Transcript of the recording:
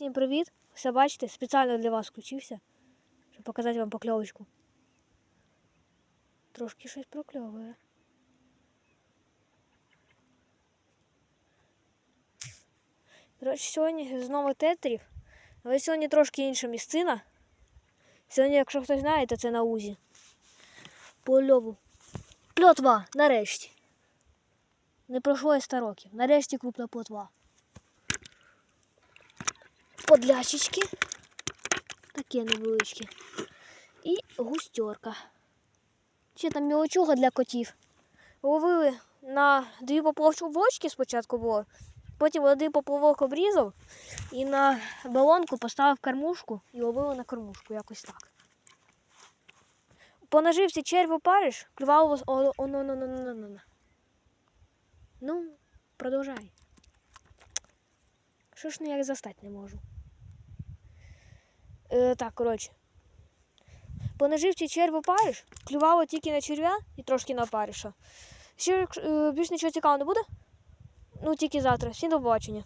Всім привіт! Все бачите, спеціально для вас включився, щоб показати вам покльовочку. Трошки щось прокльовує. Коротше, сьогодні знову тетрів, але сьогодні трошки інша місцина. Сьогодні, якщо хтось знає, то це на узі. По льову. Пльотва, нарешті. Не пройшло і 100 років. Нарешті крупна плотва. Подлящички. Такі невеличкі. І густерка. Ще там мілочуга для котів. Ловили на дві поплавочки спочатку було. Потім один поплавок обрізав і на балонку поставив кормушку і ловили на кормушку, якось так. По наживці червь опариш, клювало о, о, о, ну, ну, ну, ну, ну, ну. Ну, продовжай. Що ж ніяк застати не можу. Е, так, коротше. По наживці червь опариш, клювало тільки на черв'я і трошки на опариша. Ще е, більш нічого цікавого не буде? Ну, тільки завтра. Всім до побачення.